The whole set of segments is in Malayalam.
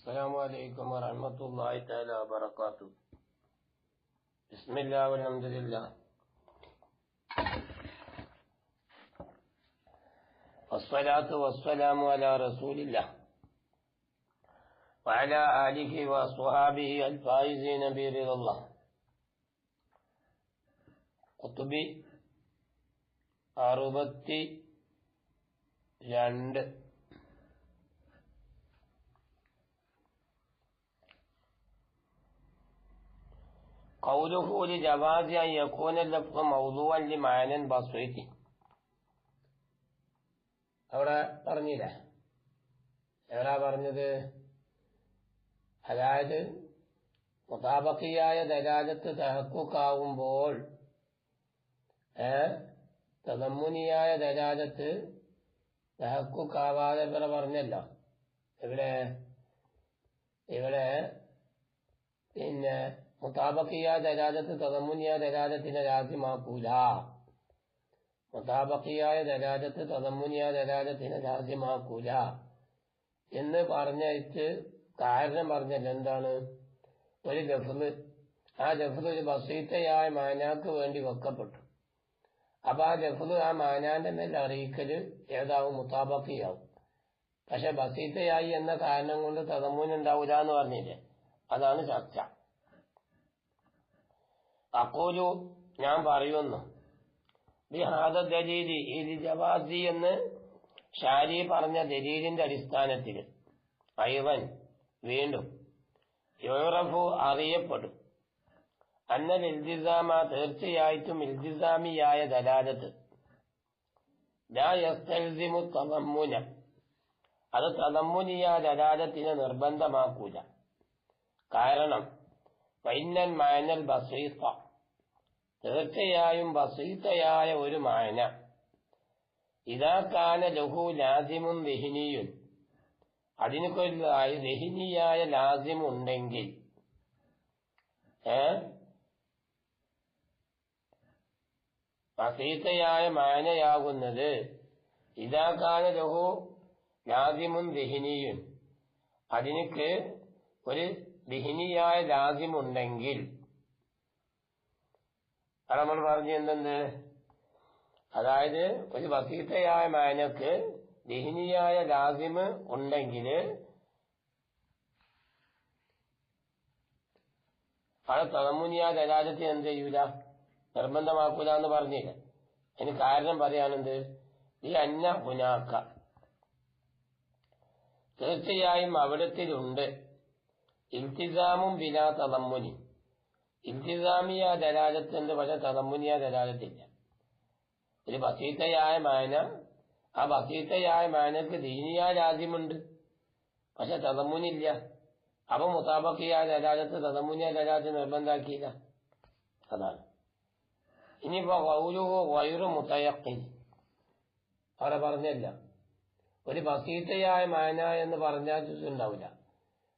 السلام عليكم ورحمة الله تعالى وبركاته بسم الله والحمد لله والصلاة والسلام على رسول الله وعلى آله وصحابه الفائزين برضا الله കുത്തുബി അറുപത്തി രണ്ട് قوله لجواز أن يكون اللفظ موضوعا لمعنى بسيط അവിടെ പറഞ്ഞില്ല എവിടാ പറഞ്ഞത് അതായത് മുതാബക്കിയായ ദലാലത്ത് തഹക്കുക്കാവുമ്പോൾ ഏ തദമ്മുനിയായ ദലാലത്ത് തഹക്കുക്കാവാതെ ഇവിടെ പറഞ്ഞല്ലോ ഇവിടെ ഇവിടെ പിന്നെ മുതാബക്കിയ ദലാലത്ത് തദമ്മുനിയ ദലാലത്തിനെ രാജ്യമാക്കൂല മുതാബക്കിയായ ദലാലത്ത് തദമ്മുനിയ ദലാലത്തിനെ രാജ്യമാക്കൂല എന്ന് പറഞ്ഞിട്ട് കാരണം പറഞ്ഞല്ല. എന്താണ്? ഒരു ലഫ്ല് ആ ലഫ്ല് ഒരു ബസീത്തയായ മാനാക്ക് വേണ്ടി വെക്കപ്പെട്ടു. അപ്പൊ ആ ലഫ്ല് ആ മാനാന്റെ മേൽ അറിയിക്കൽ ഏതാവും? മുതാബക്കിയാവും പക്ഷെ ബസീത്തയായി എന്ന കാരണം കൊണ്ട് തദമ്മുനുണ്ടാവൂല എന്ന് പറഞ്ഞില്ലേ? അതാണ് ചർച്ച. അക്കോലു ഞാൻ പറയുന്നു. ദലീലി എന്ന് ഷാരി പറഞ്ഞ ദലീലിന്റെ അടിസ്ഥാനത്തിൽ അയവൻ വീണ്ടും യോറഫു അറിയപ്പെടും. അന്നൽ ഇൽദിസാമ തീർച്ചയായിട്ടും ഇൽതിസാമിയായ ദലാലത്ത്. അത് തലമ്മുനിയ ദലാലത്തിനെ നിർബന്ധമാക്കൂല. കാരണം വൈനൽ മാനൽ ബസീത്ത തീർച്ചയായും ബസീത്തയായ ഒരു മാന. ഇതാക്കാന ലഹു ലാസിമും ദഹിനിയും അതിനൊക്കെ ദഹിനിയായ ലാസിമുണ്ടെങ്കിൽ വസീത്തയായ ബസീത്തയായ മാനയാകുന്നത് ഇതാക്കാന ലഹു ലാസിമും ദഹിനിയും അതിനക്ക് ഒരു ദിഹിനിയായ ലാസിമുണ്ടെങ്കിൽ അത് നമ്മൾ പറഞ്ഞു എന്തെന്ന്? അതായത് ഒരു വസീത്തയായ മാനക്ക് ദിഹിനിയായ ലാസിമ് ഉണ്ടെങ്കിൽ അവിടെ തളമുനിയ ദലാലത്തിന് എന്ത് ചെയ്യൂല? നിർബന്ധമാക്കൂല എന്ന് പറഞ്ഞില്ല. അതിന് കാരണം പറയാനെന്ത്? ഈ അന്ന പുനാക്ക തീർച്ചയായും അവിടത്തിലുണ്ട്. ഇൽത്തിസാമും ബിനാ തളമ്മുനി ഇൽത്തിസാമിയ ദലാലത്തുണ്ട് പക്ഷെ തദമ്മുനിയ ദലാലത്തില്ല ഒരു ബസീത്തയായ മാന ആ ബസീത്തയായ മാനക്ക് ദീനിയ രാജ്യമുണ്ട് പക്ഷെ തദമ്മുനില്ല. അപ്പൊ മുസാബക്കിയായ ദലാലത്ത് തദമ്മുനിയ ദലാലത്ത് നിർബന്ധാക്കിയില്ല. അതാണ്. ഇനിയിപ്പോ വൗലുഹോ വയറു മുത്തയക്കിൻ അവിടെ പറഞ്ഞല്ല. ഒരു ബസീത്തയായ മാന എന്ന് പറഞ്ഞാൽ ഉണ്ടാവില്ല.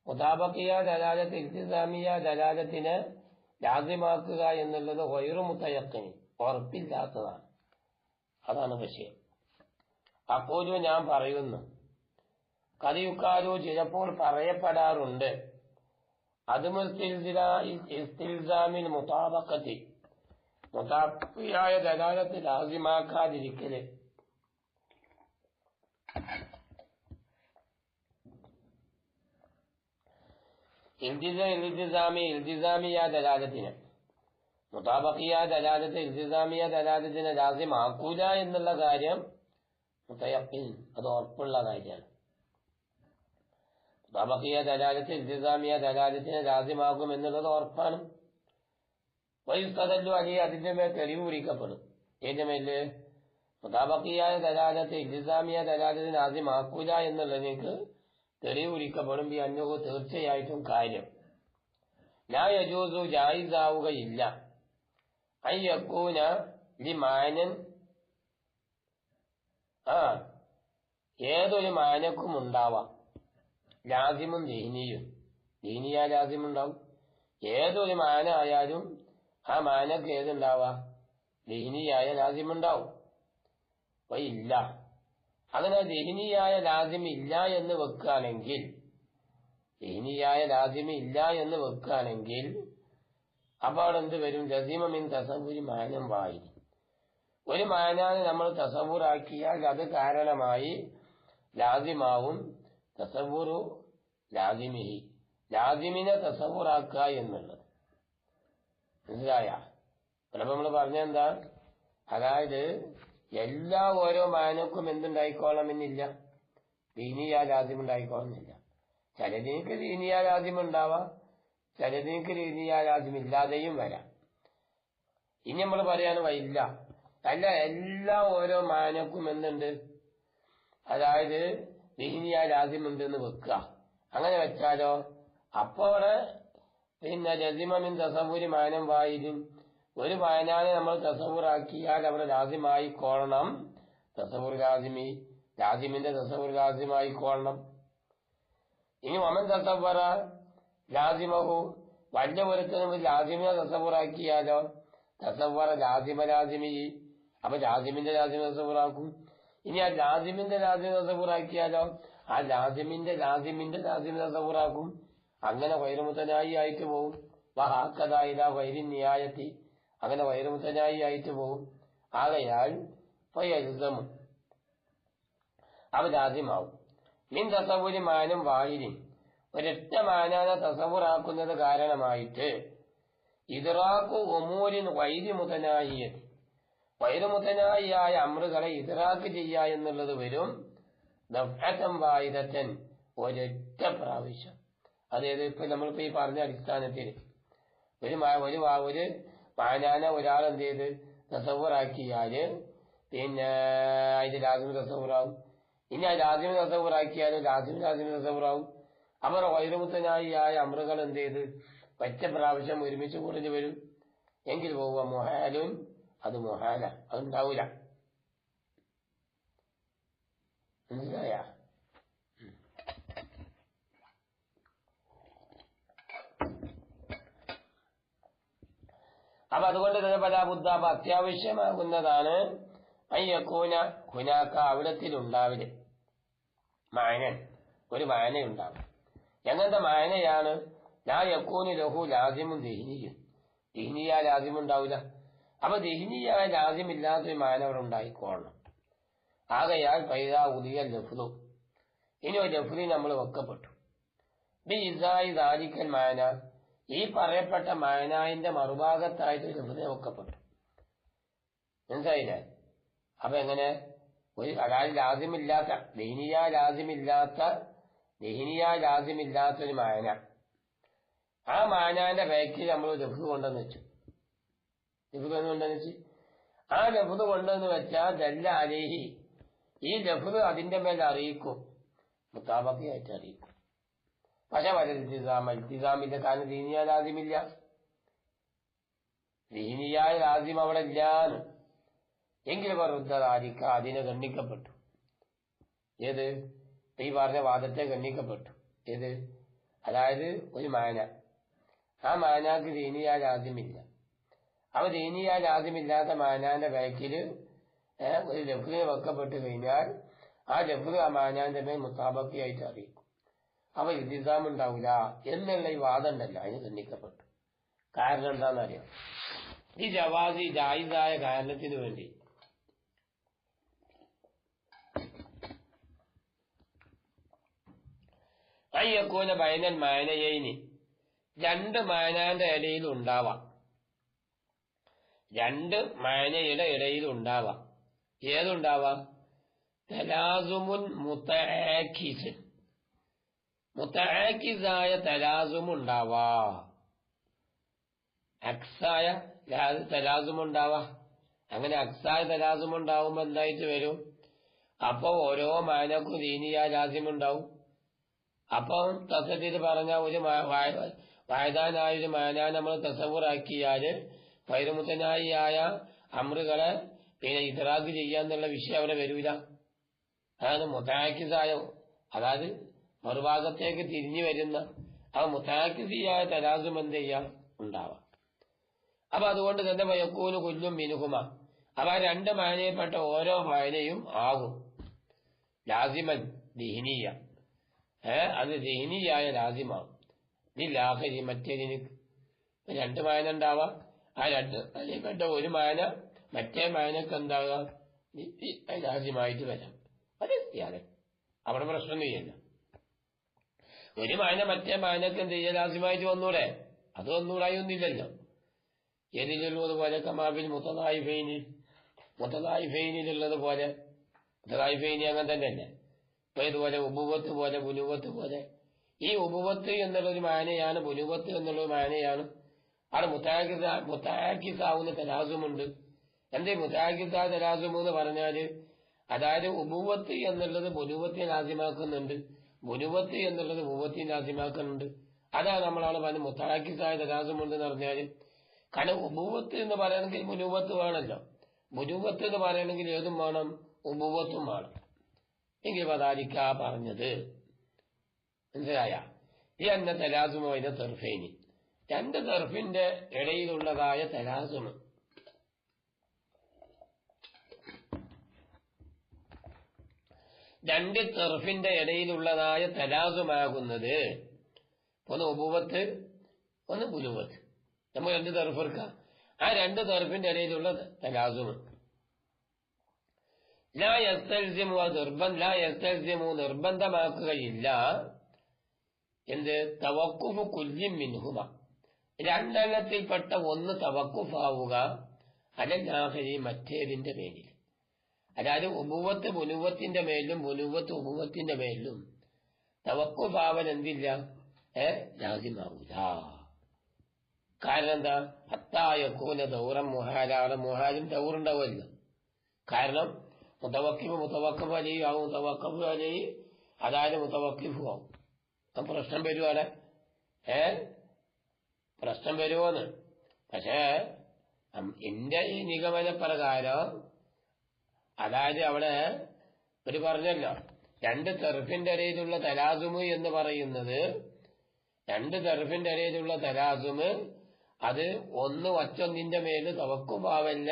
മുതാബക്കിയ ദലാലത്ത് ഇൽത്തിസാമിയ ദലാലത്തിന് ലാദ്യമാക്കുക എന്നുള്ളത് വൈറു ഉറപ്പില്ലാത്തതാണ്. അതാണ് വിഷയം. അപ്പോഴും ഞാൻ പറയുന്നു. കഥയുക്കാരോ ചിലപ്പോൾ പറയപ്പെടാറുണ്ട്. അതുമിൽസാമിൽ മുതാബക്കത്തിൽ മുതാബിയായ ദലാലത്ത് ലാസ്യമാക്കാതിരിക്കൽ ഇൽത്തിസാമി ഇൽത്തിസാമിയ ദലാലത്തിന് മുതാബക്കിയ ദലാലത്ത് ഇൽത്തിസാമിയ ദലാലത്തിന് രാസ്യമാക്കൂല എന്നുള്ള കാര്യം മുത്തയപ്പിൻ അത് ഉറപ്പുള്ള കാര്യമാണ്. മുതാബക്കിയ ദലാലത്ത് ഇൽത്തിസാമിയ ദലാലത്തിന് രാസ്യമാകും എന്നുള്ളത് ഉറപ്പാണ്. വൈസ്തല്ലോ അലി അതിന്റെ മേൽ തെളിവ് കുറിക്കപ്പെടും ഏതിന്റെ മേൽ മുതാബക്കിയായ ദലാലത്ത് ഇൽത്തിസാമിയ ദലാലത്തിന് രാസ്യമാക്കൂല എന്നുള്ളതിലേക്ക് തെളിവ് കുറിക്കപ്പെടും ഈ അന്യോഗ തീർച്ചയായിട്ടും കാര്യം. ലാ യജൂസു ജായിസാവുകയില്ല. അയ്യക്കൂന ലിമാനൻ ആ ഏതൊരു മാനക്കും ഉണ്ടാവാം ലാസിമും ദീനിയും. ദീനിയ ലാസിമുണ്ടാവും. ഏതൊരു മാന ആയാലും ആ മാനക്ക് ഏതുണ്ടാവാം? ദീനിയായ ലാസിമുണ്ടാവും. അപ്പൊ ഇല്ല. അങ്ങനെ ദഹിനിയായ ലാജ്യം ഇല്ല എന്ന് വെക്കുകയാണെങ്കിൽ ദഹിനിയായ ലാസിമി ഇല്ല എന്ന് വെക്കുകയാണെങ്കിൽ അപ്പോൾ എന്ത് വരും? ലസീമമിൻ തസവൂരി മാനം വായി. ഒരു മാനാനെ നമ്മൾ തസവൂറാക്കിയാൽ അത് കാരണമായി ലാസിമാവും തസവൂറു ലാസിമിഹി. ലാസിമിനെ തസവൂറാക്കുക എന്നുള്ളത്. മനസ്സിലായ? നമ്മൾ പറഞ്ഞെന്താ അതായത് എല്ലാ ഓരോ മാനക്കും എന്തുണ്ടായിക്കോളണമെന്നില്ല ദീനിയ ലാസിം ഉണ്ടായിക്കോളണമെന്നില്ല ചിലതിനക്ക് ദീനിയ ലാസിം ഉണ്ടാവാം ചിലതിനക്ക് ദീനിയ ലാസിം ഇല്ലാതെയും വരാം. ഇനി നമ്മൾ പറയാൻ വയ്യില്ല അല്ല എല്ലാ ഓരോ മാനക്കും എന്തുണ്ട്? അതായത് ദീനിയ ലാസിം ഉണ്ടെന്ന് വെക്കുക. അങ്ങനെ വെച്ചാലോ? അപ്പോ അവിടെ പിന്നെ രതിമമിൻ തസവൂരി മാനം വായിലും ഒരു മാനാനെ നമ്മൾ തസവൂറാക്കിയാൽ അവിടെ ലാസിമായി കോളണം. തസവൂർ രാജിമി ലാസിമിന്റെ തസവൂർ രാജ്യമായി കോളണം. ഇനി ഒമൻ തസവറ ലാസിമഹു വല്ല ഒരുത്തനും രാജിമിനെ തസവൂറാക്കിയാലോ തസവറ ലാസിമ ലാസിമി. അപ്പൊ ലാസിമിന്റെ ലാസിമ തസവൂറാക്കും ഇനി ആ ലാസിമിന്റെ ലാസിമ തസവൂറാക്കിയാലോ ആ ലാസിമിന്റെ ലാസിമിന്റെ ലാസിമ തസവൂറാക്കും അങ്ങനെ വൈരമുത്തനായി ആയിട്ട് പോവും. വഹാക്കതായില്ല വൈരി ന്യായത്തി. അങ്ങനെ വൈരമുത്തനായി ആയിട്ട് പോകും. ആകയാൽ ഫയൽസമു. അവ ലാസിമാവും മിൻ തസവൂരി മാനും വായിരി ഒരൊറ്റ മാനാനെ തസവൂറാക്കുന്നത് കാരണമായിട്ട്. ഇതറാക്കു ഒമൂരിൻ വൈരി മുതനായിയതി വൈരമുതനായിയായ അമൃകളെ ഇതറാക്ക് ചെയ്യുക എന്നുള്ളത് വരും ദഫ്അത്തൻ വായുധത്തൻ ഒരൊറ്റ പ്രാവശ്യം. അതായത് ഇപ്പൊ നമ്മളിപ്പോ ഈ പറഞ്ഞ അടിസ്ഥാനത്തിൽ ഒരു ഒരു വാ- ഒരാൾ എന്ത് ചെയ്ത്? തസവറാക്കിയാൽ പിന്നെ അതിന്റെ ലാസിമി തസവറാവും ഇനി ആ ലാസിമി തസവറാക്കിയാലും ലാസിമി ലാസിമി തസവറാവും അവർ വൈരമുത്തനായി ആയ അമൃകൾ എന്ത് ചെയ്ത്? ഒറ്റ പ്രാവശ്യം ഒരുമിച്ച് കുറഞ്ഞു വരും. എങ്കിൽ പോവുക മൊഹാലും. അത് മൊഹാല. അതുണ്ടാവൂല. മനസ്സിലായ? അപ്പൊ അതുകൊണ്ട് തന്നെ പല ബുദ്ധ അപ്പൊ അത്യാവശ്യമാകുന്നതാണ് അയ്യക്കൂന കുനാക്ക അവിടത്തിലുണ്ടാവില്ല? മായനൻ ഒരു മായനയുണ്ടാവും. എങ്ങനത്തെ മായനയാണ്? ലാ യക്കൂന് ലഹു ലാസിമും ദഹിനിയും ദഹിനിയ ലാസിം ഉണ്ടാവില്ല അപ്പൊ ദഹിനിയ ലാസിം ഇല്ലാത്തൊരു മായന അവിടെ ഉണ്ടായിക്കോളണം. ആകയാൽ പൈത ഉദിയ ലഫ്ലു ഇനി ഒരു ലഫ്ലി നമ്മൾ വെക്കപ്പെട്ടു. ബി ഇസായി ദാരിക്കൽ മായന ഈ പറയപ്പെട്ട മായനായിന്റെ മറുഭാഗത്തായിട്ട് ഒരു ലഫ്ലിനെ വെക്കപ്പെട്ടു മനസ്സിലായില്ലേ? അപ്പൊ എങ്ങനെ? ഒരു അതായത് ലാസിമില്ലാത്ത ദഹിനിയ ലാസിമില്ലാത്ത ദഹിനിയ ലാസിമില്ലാത്ത ഒരു മായന. ആ മായനാന്റെ ബാക്കിൽ നമ്മൾ ലഭു കൊണ്ടെന്ന് വെച്ചു. ലഫ്ത് കൊണ്ടെന്ന് വെച്ച്? ആ ലഫ്ത് കൊണ്ടെന്ന് വെച്ചാൽ ദല്ല അലേഹി ഈ ലഫ്ത് അതിന്റെ മേൽ അറിയിക്കും. മുത്താബക്കിയായിട്ട് അറിയിക്കും. പക്ഷെ വല ഇൽത്തിസാം ഇൽത്തിസാമില്ല കാരണം ദീനിയ ലാസിമില്ല ദീനിയായ ലാസിം അവിടെ ഇല്ലാന്ന്. എങ്കിലും വറുദ്ധാരിക്ക അതിനെ ഖണ്ഡിക്കപ്പെട്ടു. ഏത്? ഈ പറഞ്ഞ വാദത്തെ ഖണ്ഡിക്കപ്പെട്ടു. ഏത്? അതായത് ഒരു മാന. ആ മാനാക്ക് ദീനിയ ലാസിമില്ല അവ ദീനിയ ലാസിമില്ലാത്ത മാനാന്റെ ബാക്കിൽ ഒരു ലഫ്ലിനെ വെക്കപ്പെട്ട് കഴിഞ്ഞാൽ ആ ലഫ്ല് ആ മാനാന്റെ മേൽ മുത്താബക്കിയായിട്ട് അറിയിക്കും അവ ഇതിസാം ഉണ്ടാവില്ല എന്നുള്ള ഈ വാദം ഉണ്ടല്ലോ അതിന് ഖണ്ഡിക്കപ്പെട്ടു. കാരണം എന്താണെന്നറിയാം? ഈ ജവാസി ജായിസായ കാരണത്തിന് വേണ്ടി അയ്യക്കൂന ബൈനൻ മായനയിനി രണ്ട് മാനാന്റെ ഇടയിൽ ഉണ്ടാവാം. രണ്ട് മാനയുടെ ഇടയിൽ ഉണ്ടാവാം. ഏതുണ്ടാവാം? തലാസുമുൻ മുത്തആക്കിസ് തലാസും തലാസുമുണ്ടാവാ. അക്സായ തലാസുമുണ്ടാവാ. അങ്ങനെ അക്സായ തലാസുമുണ്ടാവുമ്പോ എന്തായിട്ട് വരും? അപ്പൊ ഓരോ മാനക്കും ദീനിയ ലാസിമുണ്ടാവും അപ്പം തസത്തിൽ പറഞ്ഞ ഒരു വായതാനായ ഒരു മാനാ നമ്മൾ തസവൂറാക്കിയാൽ പൈരമുത്തനായി ആയ അമൃകളെ പിന്നെ ഇതറാക്ക് ചെയ്യാന്നുള്ള വിഷയം അവിടെ വരൂല. അതാണ് മുതാക്കിസായ അതായത് മറുഭാഗത്തേക്ക് തിരിഞ്ഞു വരുന്ന ആ മുത്താക്കിസിയായ തലാസും എന്ത് ചെയ്യാം? ഉണ്ടാവാം. അപ്പൊ അതുകൊണ്ട് തന്നെ വയക്കൂന് കുല്ലും മിനുഹുമ. അപ്പൊ ആ രണ്ട് മാനയിൽപ്പെട്ട ഓരോ മാനയും ആകും. ലാസിമൻ ദിഹിനിയ. ഏ അത് ദീനിയായ ലാസിമാവും മറ്റേ മറ്റേതിന് രണ്ട് മായന ഉണ്ടാവാം. ആ രണ്ട് അതിൽപ്പെട്ട ഒരു മായന മറ്റേ മായനക്ക് എന്താകാം? ലാസിമായിട്ട് വരാം. അത് അവിടെ പ്രശ്നമൊന്നുമില്ല ഒരു മായന മറ്റേ മായനക്ക് എന്ത് ചെയ്യാൻ ലാസ്യമായിട്ട് വന്നൂടെ? അത് വന്നൂടായി ഒന്നില്ലല്ലോ കമാബിൽ മുത്തതായി ഫൈനിൽ മുത്തതായി ഫൈനിലുള്ളത് പോലെ മുത്തതായി ഫൈനി അങ്ങനെ തന്നെയല്ലേ ഇപ്പൊ ഇതുപോലെ ഉപവത്ത് പോലെ പുനുവത്ത് പോലെ. ഈ ഉപവത്ത് എന്നുള്ളൊരു മാനയാണ് പുനുവത്ത് എന്നുള്ളൊരു മാനയാണ്. അവിടെ മുത്താക്കിസ മുത്താക്കിസാവുന്ന തലാസുമുണ്ട്. എന്തേ മുത്താക്കിസ തലാസും എന്ന് പറഞ്ഞാൽ അതായത് ഉപവത്ത് എന്നുള്ളത് പുനുവത്തെ ആദ്യമാക്കുന്നുണ്ട് ബുനുവത്ത് എന്നുള്ളത് ഉപവത്തിനെ ആദ്യമാക്കുന്നുണ്ട് അതാ നമ്മളാണ് പറഞ്ഞത് മുത്താക്കിസായ ദാസമുണ്ട് എന്ന് പറഞ്ഞാൽ കാരണം ഉപുവത്ത് എന്ന് പറയണമെങ്കിൽ മുനുപത്ത് വേണമല്ലോ. മുനുപത്ത് എന്ന് പറയണമെങ്കിൽ ഏതും വേണം? ഉപുവത്തും വേണം. എങ്കിൽ പതാരിക്ക പറഞ്ഞത് മനസ്സിലായ? ഈ അന്ന തലാസുമോ അതിന്റെ തെർഫേനി. രണ്ട് തെർഫിന്റെ ഇടയിലുള്ളതായ തലാസുമ് രണ്ട് തെർഫിന്റെ ഇടയിലുള്ളതായ തലാസുമാകുന്നത്. ഒന്ന് ഉപവത്ത് ഒന്ന് പുലുവത്ത് നമ്മൾ രണ്ട് തെർഫെടുക്കാം ആ രണ്ട് തെർഫിന്റെ ഇടയിലുള്ള തലാസുമ് ലാ യസ്തൽസിമു നിർബന്ധ ലാ യസ്തൽസിമു നിർബന്ധമാക്കുകയില്ല. എന്ത്? തവക്കുഫ് കുല്യം മിൻഹുമ. രണ്ടെണ്ണത്തിൽപ്പെട്ട ഒന്ന് തവക്കുഫാവുക അലല്ലാഹരി മറ്റേതിന്റെ മേലിൽ അതായത് ഉപൂവത്ത് പുനുവത്തിന്റെ മേലും പുനുവത്ത് ഉബുവത്തിന്റെ മേലും തവക്കുഫാവൻ എന്തില്ല? ഏ? ലാസിമാവൂല. കാരണം എന്താ? ഹത്തായക്കൂന ദൗറം മുഹാലാണ്. മുഹാലും ദൗറുണ്ടാവുമല്ലോ. കാരണം മുതവക്കിഫ് മുതവക്കഫ് അലി ആവും. മുതവക്കഫ് അലി അതായത് മുതവക്കിഫ് ആവും. അപ്പം പ്രശ്നം വരുവാണ് ഏ? പ്രശ്നം വരുവോന്ന്. പക്ഷേ എന്റെ ഈ നിഗമന പ്രകാരം അതായത് അവിടെ ഒരു പറഞ്ഞല്ലോ രണ്ട് തെറുപ്പിന്റെ ഇടയിലുള്ള തലാസുമ് എന്ന് പറയുന്നത് രണ്ട് തെറുപ്പിന്റെ ഇടയിലുള്ള തലാസുമ് അത് ഒന്ന് ഒറ്റൊന്നിന്റെ മേൽ തവക്കുമാവല്ല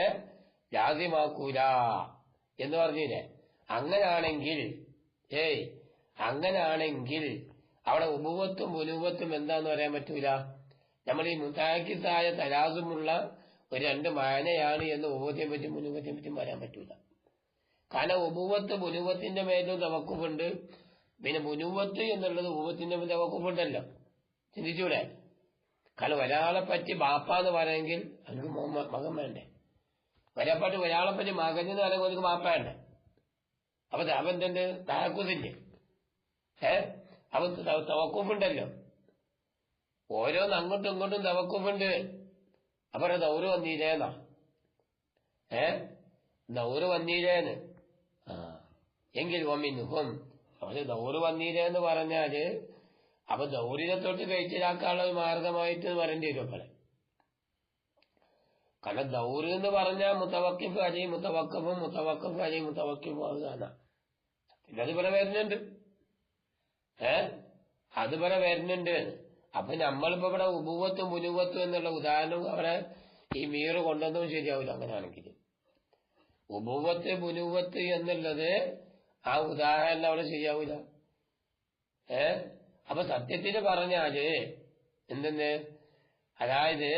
ലാസിമാക്കൂല എന്ന് പറഞ്ഞില്ലേ? അങ്ങനാണെങ്കിൽ ഏയ് അങ്ങനാണെങ്കിൽ അവിടെ ഉപവത്തും ഉനുവത്തും എന്താന്ന് പറയാൻ പറ്റൂല. നമ്മൾ ഈ മുത്താക്കിസായ തലാസുമുള്ള ഒരു രണ്ട് മാനയാണ് എന്ന് ഉപവത്തിനെ പറ്റും മുനുവത്തിനെ പറ്റും പറയാൻ പറ്റൂല. കാരണം ഉപവത്ത് പുനുവത്തിന്റെ മേലും തവക്കുപുണ്ട് പിന്നെ പുനുവത്ത് എന്നുള്ളത് ഉപത്തിന്റെ മേൽ തവക്കുമുണ്ടല്ലോ ചിന്തിച്ചൂടെ? കല ഒരാളെ പറ്റി ബാപ്പ എന്ന് പറയുമെങ്കിൽ അവർക്ക് മകൻ വേണ്ടേ? ഒരാളെപ്പറ്റി ഒരാളെ പറ്റി മകഞ്ഞെന്ന് പറയുമ്പോൾ അവർക്ക് ബാപ്പ വേണ്ടേ? അപ്പൊ അവൻ തന്നെ താക്കൂസില്ലേ ഏ? അവൻ തവക്കുപുണ്ടല്ലോ ഓരോന്ന് അങ്ങോട്ടും ഇങ്ങോട്ടും തവക്കുപുണ്ട് അപ്പൊ ദൗറ് വന്നീലേന്നാ? ഏ? ദൗറ് വന്നീലേന്ന്. ആ എങ്കിൽ ഒമിനുഹും അവർ ദൗറ് വന്നീലേന്ന് പറഞ്ഞാൽ അപ്പൊ ദൗരിനെ തൊട്ട് കഴിച്ചിലാക്കാനുള്ള ഒരു മാർഗമായിട്ട് വരേണ്ടി വരും അപ്പോൾ കാരണം ദൗറ് എന്ന് പറഞ്ഞാൽ മുത്തവക്കിഫ് അലി മുത്തവക്കഫും മുത്തവക്കഫ് അലി മുത്തവക്കിഫ് അതാണ് ഇതതുപോലെ വരുന്നുണ്ട്. ഏ? അതുപോലെ വരുന്നുണ്ട്. അപ്പൊ നമ്മളിപ്പോ ഇവിടെ ഉപൂവത്തും മുനുവത്വം എന്നുള്ള ഉദാഹരണം അവിടെ ഈ മീറ് കൊണ്ടൊന്നും ശരിയാവില്ല അങ്ങനെയാണെങ്കിൽ. ഉപൂവത്ത് മുനുവത്ത് എന്നുള്ളത് ആ ഉദാഹരണം അവിടെ ശരിയാവൂല. ഏ? അപ്പൊ സത്യത്തിന് പറഞ്ഞാൽ എന്തെന്ന്? അതായത്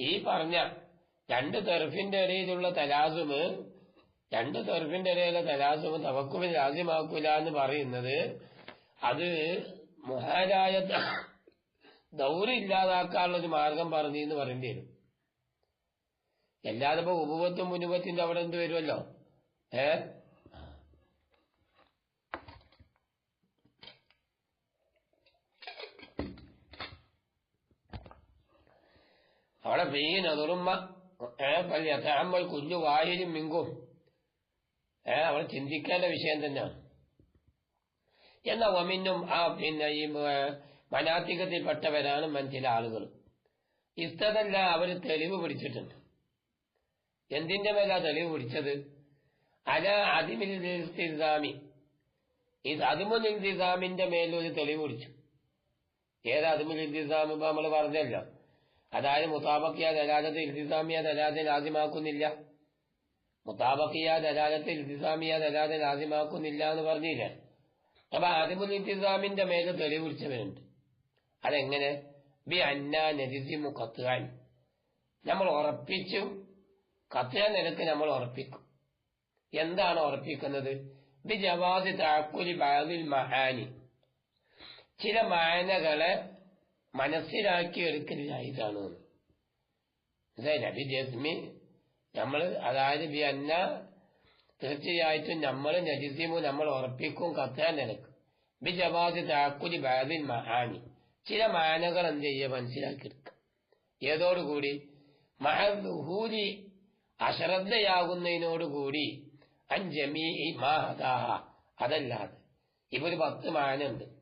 ഈ പറഞ്ഞ രണ്ട് തെർഫിന്റെ ഇടയിലുള്ള തലാസുമ് രണ്ട് തെർഫിന്റെ ഇടയിലുള്ള തലാസുമ് തവക്കുമ്പിൽ രാജ്യമാക്കൂല എന്ന് പറയുന്നത് അത് മഹാരായ ദൗറി ഇല്ലാതാക്കാനുള്ള ഒരു മാർഗം പറഞ്ഞു എന്ന് പറയേണ്ടി വരും. അല്ലാതെ ഇപ്പൊ മുനുപത്തിന്റെ അവിടെ എന്ത് വരുമല്ലോ ഏ? അവിടെ പെയ്യൻ അതുറുമ്മ. ഏഹ് കുഞ്ഞു വായിലും മിങ്കും. ഏ അവിടെ ചിന്തിക്കേണ്ട വിഷയം തന്നെയാണ് എന്ന ഒമിന്നും ആ പിന്നെ ഈ മനാത്തികത്തിൽപ്പെട്ടവരാണ് ചില ആളുകൾ ഇസ്തതല്ല അവർ തെളിവ് പിടിച്ചിട്ടുണ്ട്. എന്തിന്റെ മേലാ തെളിവ് പിടിച്ചത്? അല അതിമിൽസാമി ഇത് അതിമുൽ ഇൽത്തിസാമിന്റെ മേലൊരു തെളിവ് പിടിച്ചു. ഏത് അതിമുൽ ഇൽത്തിസാം ഇപ്പൊ നമ്മൾ പറഞ്ഞല്ലോ? അതായത് മുത്താബക്കിയ ദലാലത്ത് ഇൽത്തിസാമിയ ദലാലത്ത് ലാസിമാക്കുന്നില്ല. മുത്താബക്കിയ ദലാലത്ത് ഇൽത്തിസാമിയ ദലാലത്ത് ലാസിമാക്കുന്നില്ല എന്ന് പറഞ്ഞില്ലേ? അപ്പൊ ആദിമുൽ ഇൽത്തിസാമിന്റെ മേലെ തെളിവ് പിടിച്ചവരുണ്ട് അതെങ്ങനെ? ബി അന്ന നരിസിമു കത്തുകാൻ നമ്മൾ ഉറപ്പിച്ചും കത്തുകാൻ നിരക്ക് നമ്മൾ ഉറപ്പിക്കും. എന്താണ് ഉറപ്പിക്കുന്നത്? ബി ജവാദി താക്കുലി ബാദിൽ മഹാനി. ചില മായനകളെ മനസ്സിലാക്കി എടുക്കലിനായിട്ടാണ് ജസ്മി നമ്മൾ അതായത് ബി അന്ന തീർച്ചയായിട്ടും നമ്മൾ നജിസിമു നമ്മൾ ഉറപ്പിക്കും കത്താൻ നിലക്കും. ബി ജവാദി താക്കുലി ബാബിൻ മഹാനി. ചില മാനകൾ എന്ത് ചെയ്യുക? മനസ്സിലാക്കിയെടുക്കുക. ഏതോടുകൂടി? മഹൂരി അശ്രദ്ധയാകുന്നതിനോടുകൂടി അഞ്ചമീ മാഹദാഹ. അതല്ലാതെ. ഇവർ പത്ത് മാനുണ്ട്.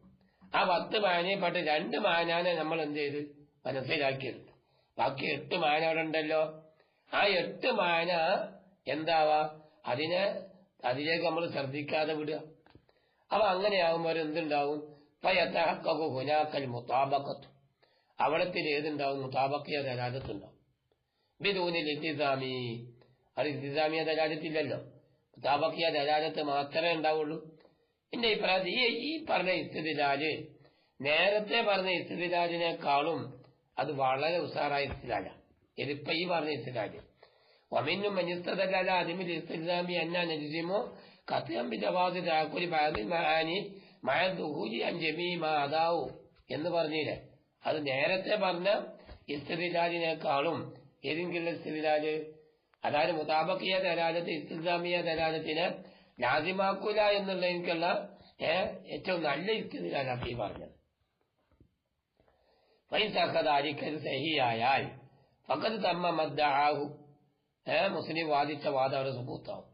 ആ പത്ത് മാനയെപ്പെട്ട് രണ്ട് മാനാനെ നമ്മൾ എന്ത് ചെയ്ത് മനസ്സിലാക്കിയെടുത്തു ബാക്കി എട്ട് മാന അവിടെ ഉണ്ടല്ലോ. ആ എട്ട് മാന എന്താവാ? അതിനെ അതിലേക്ക് നമ്മൾ ശ്രദ്ധിക്കാതെ വിടുക. അപ്പൊ അങ്ങനെയാകുമ്പോൾ എന്തുണ്ടാവും ഹുനാക്കൽ മുത്താബക്കത്തു അവിടത്തിൽ ഏതുണ്ടാവും? മുത്താബക്കിയ ദലാലത്തുണ്ടാവും. ബിദൂനിൽ ഇത്തിസാമി അത് ഇത്തിസാമിയ ദലാലത്തില്ലല്ലോ. മുത്താബക്കിയ ദലാലത്ത് മാത്രമേ ഉണ്ടാവുള്ളൂ. എന്റെ അഭിപ്രായത്തിൽ ഈ ഈ പറഞ്ഞ ഇസ്തിലാല് നേരത്തെ പറഞ്ഞ ഇസ്തിലാലിനേക്കാളും അത് വളരെ ഉഷാറായ ഇസ്തിലാല ഇതിപ്പോ ഈ പറഞ്ഞ ഇസ്തിലാല് ومنهم من استدل على عدم الاستلزام أن نجزم قطعا بجواز تأكل بعض المعاني مع الظهور عن جميع ما أداه എന്ന് പറഞ്ഞില്ലേ അത് നേരത്തെ പറഞ്ഞ ഇസ്തിലാലിനേക്കാളും ഏതെങ്കിലും ഇസ്തിലാല് അതായത് മുതാബക്കിയ ദലാലത്ത് ഇസ്തിസാമിയ ദലാലത്തിന് ലാസിമാക്കൂല എന്നുള്ള എനിക്കുള്ള ഏറ്റവും നല്ല യുക്തി ഞാൻ ഈ പറഞ്ഞത്. വൈസഹദാരിക്കത് സഹിയായാൽ ഫക്കത് തമ്മ മദ്ദാഹു മുസ്ലിം വാദിച്ച വാദം അവിടെ സുബൂത്താവും.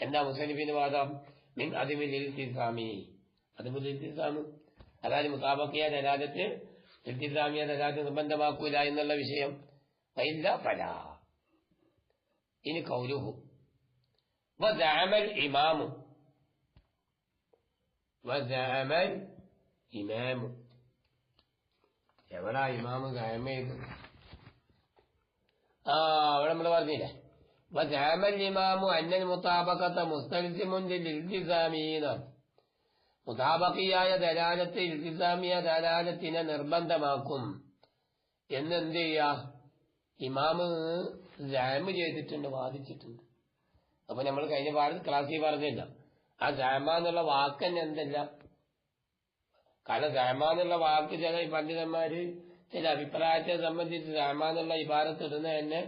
എന്താ മുസ്ലിമിന് വാദം? മിൻ അതിമിൽ ഇൽത്തിസാമി അതിമിൽ ഇൽത്തിസാമ് അതായത് മുതാബക്കിയ ദലാലത്ത് ഇൽത്തിസാമിയ ദലാലത്ത് നിർബന്ധമാക്കൂല എന്നുള്ള വിഷയം. വൈല്ല പല ഇനി കൗലുഹു. وزعم الإمام وزعم الإمام എവിടാ ഇമാമ് ഗായമ ചെയ്ത് ആ അവിടെ നമ്മൾ പറഞ്ഞില്ലേ وزعم الإمام أن المطابقة مستلزم للالتزامين മുതാബക്കിയായ ദലാലത്ത് ഇൽത്തിസാമിയ ദലാലത്തിനെ നിർബന്ധമാക്കും എന്നെന്ത് ചെയ്യാ ഇമാമ് ജാമ് ചെയ്തിട്ടുണ്ട് വാദിച്ചിട്ടുണ്ട് അപ്പൊ നമ്മൾ കഴിഞ്ഞ പാടത്ത് ക്ലാസ്സിൽ പറഞ്ഞില്ല. ആ ജാമ എന്നുള്ള വാക്ക് തന്നെ എന്തല്ല? കാരണം ജാമ എന്നുള്ള വാക്ക് ചില പണ്ഡിതന്മാര് ചില അഭിപ്രായത്തെ സംബന്ധിച്ച് ജാമ എന്നുള്ള ഇബാരത്ത് ഇടുന്ന തന്നെ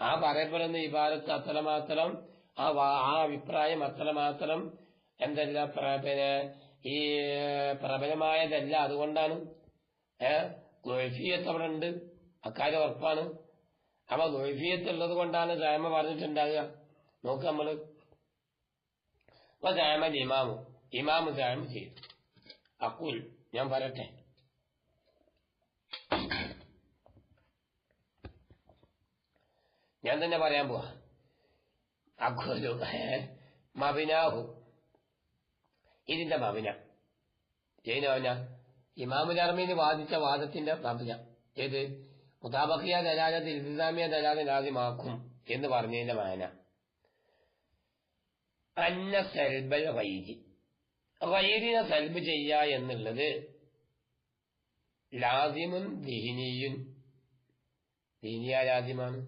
ആ പറയപ്പെടുന്ന ഇബാരത്ത് അത്രമാത്രം ആ ആ അഭിപ്രായം അത്രമാത്രം എന്തല്ല? പിന്നെ ഈ പ്രബലമായതല്ല. അതുകൊണ്ടാണ് ഏഹ് ഗോഫിയത്ത് അവിടെ ഉണ്ട്. അക്കാര്യം ഉറപ്പാണ്. അപ്പൊ ഗോഫിയത്ത് ഉള്ളത് കൊണ്ടാണ് ജാമ പറഞ്ഞിട്ടുണ്ടാകുക നോക്ക് അപ്പൊ ജാമ ഇമാമു. ഇമാമു ജാമ ചെയ്തു. അക്കുൽ ഞാൻ പറയട്ടെ. ഞാൻ തന്നെ പറയാൻ പോവാ. അക്കുലു മബിനാഹു. ഇതിന്റെ മബിന. ജൈന മബിന. ഇമാമു അർമീന് വാദിച്ച വാദത്തിന്റെ മബിന. ഏത്? മുതാബഖിയ ദലാലത്ത് ഇസ്ലാമിയ ദലാല ലാസിമാക്കും എന്ന് പറഞ്ഞതിന്റെ മാന അന്ന സൽബൽ വൈരി വൈരിനെ സൽബ് ചെയ്യ എന്നുള്ളത് ലാസിമുൻ ദിഹിനിയുൻ ദിഹിനിയ ലാസിമാണ്.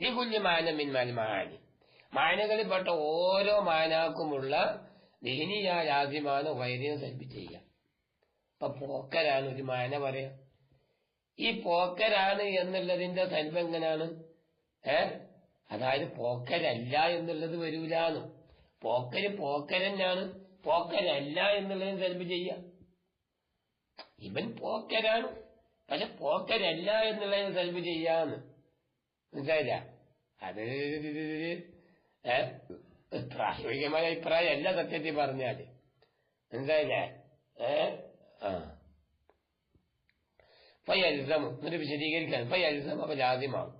ഈ കുഞ്ഞു മാന മിന്മാൽ മാനി. മാനകളിൽപ്പെട്ട ഓരോ മാനാക്കുമുള്ള ദിഹിനിയ ലാസിമാണ് വൈരിനെ സൽബ് ചെയ്യുക ഇപ്പൊ പോക്കരാണ് ഒരു മാന പറയാ. ഈ പോക്കരാണ് എന്നുള്ളതിന്റെ സൽബ് എങ്ങനെയാണ് ഏ? അതായത് പോക്കരല്ല എന്നുള്ളത് വരൂലാന്ന്. പോക്കര് പോക്കരനാണ് പോക്കരല്ല എന്നുള്ളതിന് സെൽഫ് ചെയ്യാം. ഇവൻ പോക്കരാണ്. പക്ഷെ പോക്കരല്ല എന്നുള്ളതിന് സെൽഫ് ചെയ്യാന്ന്. മനസ്സിലായില്ല? അത് പ്രാഥമികമായ അഭിപ്രായം അല്ല സത്യത്തിൽ പറഞ്ഞാൽ. മനസ്സിലായില്ലേ? ഏ ആ. ഫയൽസമു. എന്നിട്ട് വിശദീകരിക്കാൻ ഫയൽസം അപ്പൊ ലാദ്യമാവും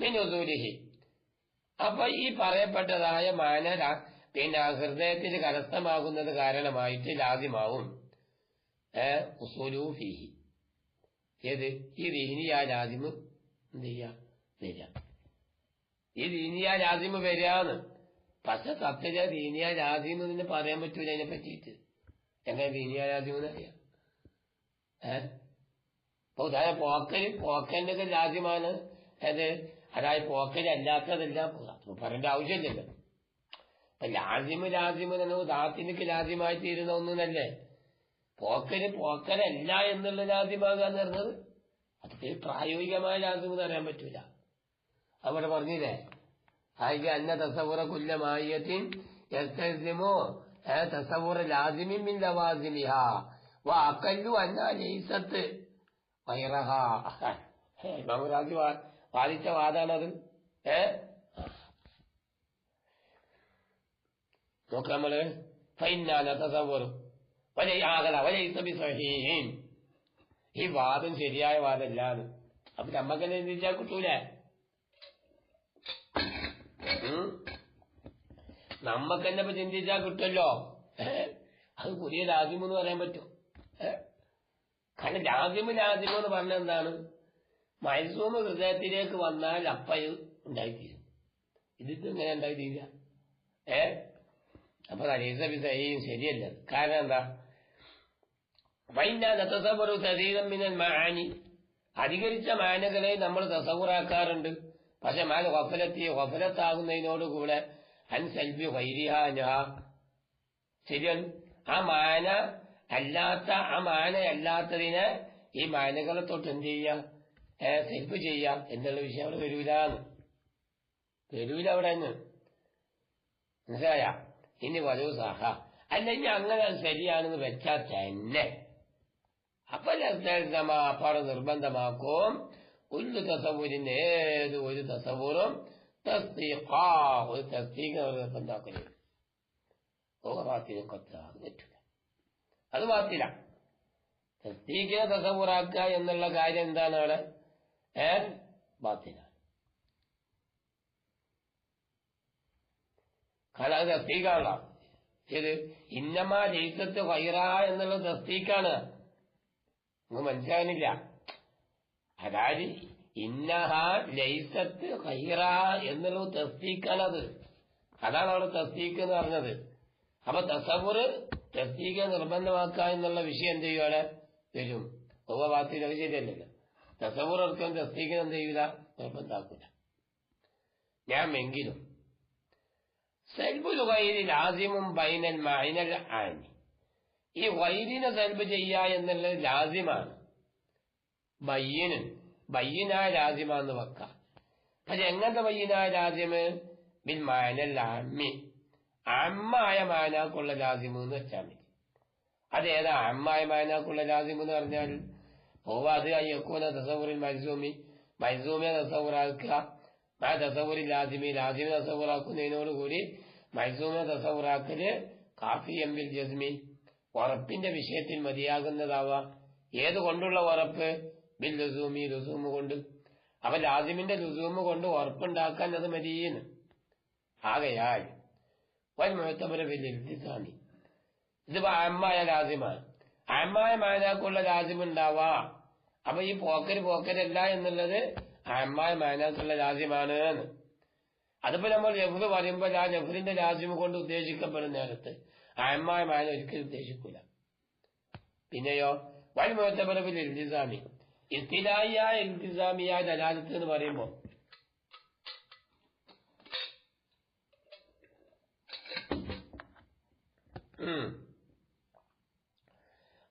മിനുസൂലിഹി അപ്പൊ ഈ പറയപ്പെട്ടതായ മാന പിന്നെ ഹൃദയത്തിൽ കരസ്ഥമാകുന്നത് കാരണമായിട്ട് ലാദ്യമാവും ഉസൂലൂഫിഹി ഏത്? ഈ ദീനിയാ ലാദിമ് എന്ത് ചെയ്യാ? ഈ ദീനിയാ ലാദിമ് വരികയാണ്. പക്ഷെ സത്യജ ദീനിയാ ലാദിമ് എന്ന് പറയാൻ പറ്റൂല അതിനെ പറ്റിയിട്ട്. എങ്ങനെ ദീനിയ രാജ്യം അറിയാം? ഏ? ഇപ്പൊ ഉദാഹരണം പോക്കൽ പോക്കലിന്റെ ഒക്കെ രാജ്യമാണ് അത് അതായത് പോക്കൽ പോകാം. അപ്പൊ പറയേണ്ട ആവശ്യമില്ലല്ലോ. രാജ്യമ് രാജ്യമ് എന്നത് ദാത്തിനിക്ക് ലാസിമായി തീരുന്ന ഒന്നിനല്ലേ? പോക്കൽ പോക്കലല്ല എന്നുള്ള രാജ്യമാകുക എന്ന് പറഞ്ഞത് അതൊക്കെ പ്രായോഗികമായ രാജ്യം എന്ന് പറയാൻ പറ്റൂല. അവിടെ പറഞ്ഞില്ലേ? ആയിക്ക് അന്ന തസവുറ കുല്ലമായത്തിൻ തസവുറ ലാസിമിൻ മിൻ ലവാസിമിഹ. വ അക്കല്ലു അന്ന ലൈസത്ത് വൈറഹ. ഇമാമുറാജി വാദിച്ച വാദാണത്. ഏ നോക്ക് നമ്മൾ ആകല ഈ വാദം ശരിയായ വാദമല്ലാന്ന്. അപ്പൊ നമ്മക്കെന്നെ ചിന്തിച്ചാൽ കിട്ടൂലേ? നമ്മക്കെന്നെ ഇപ്പൊ ചിന്തിച്ചാ കിട്ടുമല്ലോ അത് പുതിയ രാജ്യം എന്ന് പറയാൻ പറ്റും. കാരണം രാജ്യം രാജ്യം എന്ന് പറഞ്ഞ എന്താണ്? മൈസൂമ ഹൃദയത്തിലേക്ക് വന്നാൽ അപ്പയും ഉണ്ടായിത്തീരും. ഇതിപ്പോ ഇങ്ങനെ ഉണ്ടായിത്തീരില്ല. ഏ? അപ്പൊ അലീസബിസയും ശരിയല്ല. കാരണം എന്താ? വൈന തസവറു തരീരം മിനൽ മാനി അധികരിച്ച മാനകളെ നമ്മൾ തസവുറാക്കാറുണ്ട്. പക്ഷെ മാന വഫലത്തി വഫലത്താകുന്നതിനോടുകൂടെ അൻ സെൽബി വൈരിഹാനഹ ശരിയാണ് ആ മാന അല്ലാത്ത ആ മാന അല്ലാത്തതിനെ ഈ മാനകളെ തൊട്ട് എന്ത് ചെയ്യാം? സെൽഫ് ചെയ്യാം എന്നുള്ള വിഷയം അവിടെ വരൂലാന്ന്. വരൂല അവിടെ തന്നെ. മനസ്സിലായ? ഇനി വരൂ സഹ അല്ലെങ്കിൽ അങ്ങനെ ശരിയാണെന്ന് വെച്ചാൽ തന്നെ. അപ്പൊ അപ്പാട് നിർബന്ധമാക്കും. ഒരു തസവൂരിന് ഏത് ഒരു തസവൂറും പറ്റില്ല അത് പാത്തില്ല തസ്തീഖിനെ തസവൂറാക്കുക എന്നുള്ള കാര്യം എന്താണ് അവിടെ? ഏ? ബാത്തിലാണ് കാരണം അത് തസ്തീഖാണല്ല ഇത് ഇന്നമാ ജയിസത്ത് വൈറ എന്നുള്ള തസ്തീക്കാണ് നിങ്ങൾ മനസ്സിലാകുന്നില്ല. അതായത് ഇന്നഹ ലൈസത്ത് ഹൈറ എന്നുള്ള തസ്തീക്കാണത് അതാണ് അവിടെ തസ്തീക്ക് എന്ന് പറഞ്ഞത്. അപ്പൊ തസവുർ തസ്തീഖ നിർബന്ധമാക്കുക എന്നുള്ള വിഷയം എന്ത് ചെയ്യും അവിടെ? വരും. ഉപവാത്തിൽ അത് ശരിയല്ലല്ലോ തസവുർ അർത്ഥം തസ്തീഖിന് എന്ത് ചെയ്യൂല? നിർബന്ധമാക്കൂല. ഞാൻ എങ്കിലും സെൽബുൽ വൈരി ലാസിമും ബൈനൽ മൈനൽ ആനി ഈ വൈരിനെ സെൽബ് ചെയ്യുക എന്നുള്ളത് ലാസിമാണ്. ബയ്യന് ബയ്യനായ രാജ്യമാന്ന് വെക്കാം. പക്ഷെ എങ്ങനത്തെ ബയ്യനായ രാജ്യം ബിൽ മാനൽ അമ്മി അമ്മായ മാനാക്കുള്ള രാജ്യം എന്ന് വെച്ചാൽ മതി. അതേതാ അമ്മായ മാനാക്കുള്ള രാജ്യം എന്ന് പറഞ്ഞാൽ? ഓവ അത് അയ്യക്കൂന ദസവൂറിൽ മൈസൂമി മൈസൂമിയെ ദസവൂറാക്കുക ആ തസവൂറിൽ ലാസിമി ലാസിമി തസവൂറാക്കുന്നതിനോടുകൂടി മൈസൂമിയെ തസൗറാക്കിൽ കാഫി എംബിൽ ജസ്മി. ഉറപ്പിന്റെ വിഷയത്തിൽ മതിയാകുന്നതാവാം. ഏത് കൊണ്ടുള്ള ഉറപ്പ്? ബിൽ ലുസൂമി ലുസൂമ് കൊണ്ട്. അപ്പൊ ലാസിമിന്റെ ലുസൂമ് കൊണ്ട് ഉറപ്പുണ്ടാക്കാൻ അത് മതിയെന്ന്. ആകയാൽ വൻ ഇൽത്തിസാമി ഇതിപ്പോ അമ്മായ ലാസിമാണ്. അമ്മായ മാനാക്കുള്ള ലാസിം ഉണ്ടാവാ അപ്പൊ ഈ പോക്കര് പോക്കരല്ല എന്നുള്ളത് അമ്മായ മാനാക്കുള്ള ലാസിമാണ് എന്ന് അതിപ്പോ നമ്മൾ ജഫ്ര് പറയുമ്പോൾ ആ ജഫ്രിന്റെ രാജ്യം കൊണ്ട് ഉദ്ദേശിക്കപ്പെടുന്ന നേരത്ത് അയമ്മായ മാന ഒരിക്കലും ഉദ്ദേശിക്കൂല. പിന്നെയോ വൻ മുഴത്തപരവിൽ ഇൽത്തിസാമി ഇസ്തിലായിയായ ഇൽത്തിസാമിയായ ദലാലത്ത് എന്ന് പറയുമ്പോ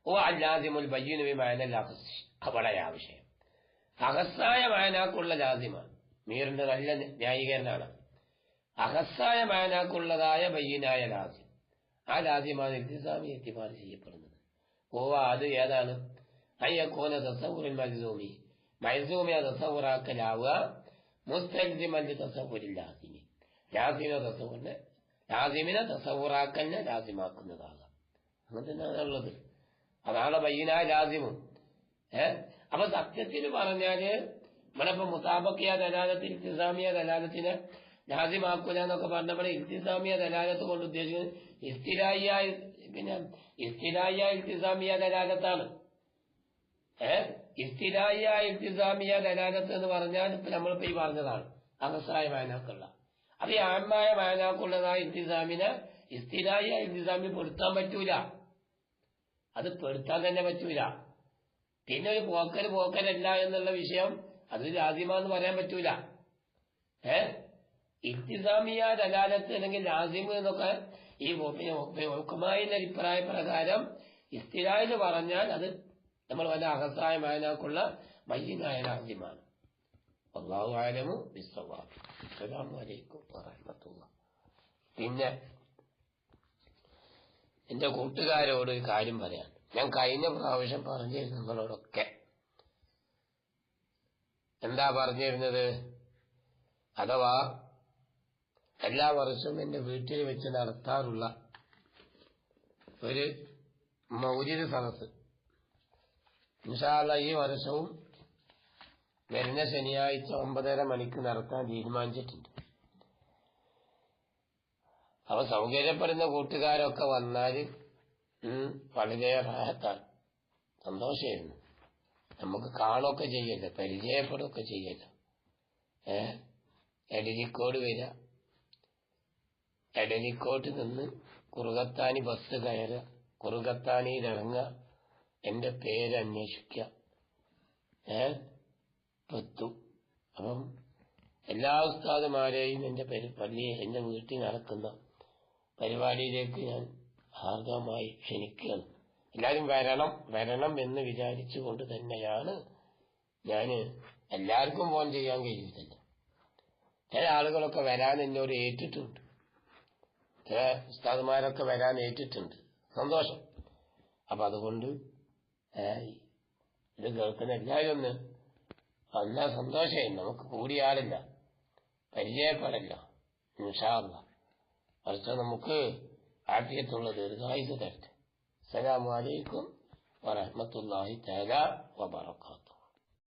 ഓ അല്ലാസിമുൽ ബയ്യനു വിമാനല്ല അവിടെയാ വിഷയം. അഹസ്സായ മായനാക്കുള്ള ലാസിമാണ് മീറിന്റെ നല്ല ന്യായീകരണമാണ് അഹസ്സായ മാനാക്കുള്ളതായ ബയ്യനായ ലാസ്യം ആ ലാസിമാണ് ഇൽത്തിസാമി എത്തിമാർ ചെയ്യപ്പെടുന്നത്. ഓ അത് ഏതാണ്? അയ്യക്കോന തസവുറിൽ മൈസൂമി മൈസൂമിയ തസവുറാക്കലാവുക മുസ്തൽസിമന്റെ തസവുരിൽ ലാസിമി ലാസിമ തസവുറിനെ ലാസിമിനെ തസവുറാക്കലിനെ ലാസിമാക്കുന്നതാകാം അങ്ങനെ തന്നെയാണ് ഉള്ളത്. അതാണ് ബയ്യനായ ലാസിമും ഏ? അപ്പൊ സത്യത്തിൽ പറഞ്ഞാൽ നമ്മളിപ്പോ മുസാബക്കിയ ദലാലത്തിൽ ഇൽത്തിസാമിയ ദലാലത്തിനെ ലാസിമാക്കൂല എന്നൊക്കെ പറഞ്ഞപ്പോൾ ഇൽത്തിസാമിയ ദലാലത്ത് കൊണ്ട് ഉദ്ദേശിക്കുന്നത് ഇസ്തിരായ പിന്നെ ഇസ്തിരായ ഇൽത്തിസാമിയ ദലാലത്താണ്. ഏ? ഇസ്തിരായ ഇൽത്തിസാമിയ ദലാലത്ത് എന്ന് പറഞ്ഞാൽ നമ്മളിപ്പോ ഈ പറഞ്ഞതാണ്. അഹസായ മാനാക്കുള്ള അത് ഈ ആന്മായ മാനാക്കുള്ളതായ ഇൽത്തിസാമിനെ ഇസ്തിരായ ഇൽത്തിസാമി പെടുത്താൻ പറ്റൂല. അത് പെടുത്താൻ തന്നെ പറ്റൂല. പിന്നെ ഒരു പോക്കൽ പോക്കലല്ല എന്നുള്ള വിഷയം അത് ലാസിമാന്ന് പറയാൻ പറ്റൂല. ഏ? ഇത്തിസാമിയ ദലാലത്ത് അല്ലെങ്കിൽ ലാസിമ് എന്നൊക്കെ ഈ ഹുക്കുമായിന്റെ അഭിപ്രായ പ്രകാരം ഇസ്തിര എന്ന് പറഞ്ഞാൽ അത് നമ്മൾ വല്ല അഹസായമായതിനാക്കുള്ള മയ്യനായ ലാസിമാണ് അള്ളാഹു ആലമു അസ്സാം വലൈക്കും അലൈക്കും വറഹ്മത്തുള്ളാഹി. പിന്നെ എന്റെ കൂട്ടുകാരോട് ഒരു കാര്യം പറയാൻ. ഞാൻ കഴിഞ്ഞ പ്രാവശ്യം പറഞ്ഞിരുന്നു നിങ്ങളോടൊക്കെ. എന്താ പറഞ്ഞിരുന്നത്? അഥവാ എല്ലാ വർഷവും എന്റെ വീട്ടിൽ വെച്ച് നടത്താറുള്ള ഒരു മൗലിക സദസ് ഇൻഷാല്ല ഈ വർഷവും വരുന്ന ശനിയാഴ്ച ഒമ്പതര മണിക്ക് നടത്താൻ തീരുമാനിച്ചിട്ടുണ്ട്. അവ സൗകര്യപ്പെടുന്ന കൂട്ടുകാരൊക്കെ വന്നാൽ വളരെ റാഹത്താണ്. സന്തോഷമായിരുന്നു നമുക്ക് കാണുകയൊക്കെ ചെയ്യല്ലോ പരിചയപ്പെടുകയൊക്കെ ചെയ്യല്ലോ ഏ? എഡിജിക്കോട് വരിക. എടനിക്കോട്ട് നിന്ന് കുറുകത്താനി ബസ് കയറുക കുറുകത്താനിയിൽ ഇറങ്ങുക എന്റെ പേര് അന്വേഷിക്കുക. ഏ? പത്തു. അപ്പം എല്ലാ ഉസ്താദുമാരെയും എന്റെ പേര് പള്ളിയെ എന്റെ വീട്ടിൽ നടക്കുന്ന പരിപാടിയിലേക്ക് ഞാൻ ആർദ്രമായി ക്ഷണിക്കുകയാണ്. എല്ലാവരും വരണം വരണം എന്ന് വിചാരിച്ചുകൊണ്ട് തന്നെയാണ് ഞാൻ എല്ലാവർക്കും ഫോൺ ചെയ്യാൻ കഴിയുന്നില്ല ചില ആളുകളൊക്കെ വരാൻ എന്നോട് ഏറ്റിട്ടുണ്ട്. ഉസ്താദുമാരൊക്കെ വരാൻ ഏറ്റിട്ടുണ്ട്. സന്തോഷം. അപ്പൊ അതുകൊണ്ട് ഇത് കേൾക്കുന്ന എല്ലാവരും ഒന്ന് വന്നാൽ സന്തോഷമായി. നമുക്ക് കൂടിയാളില്ല പരിചയപ്പെടല്ല. നിഷാറില്ല മറിച്ച് നമുക്ക് ആഫിയത്തുള്ള ദീർഘായുസ് തരട്ടെ. അസ്സലാമു വറഹമത്തല്ലാഹി തആല വബറകാതുഹു.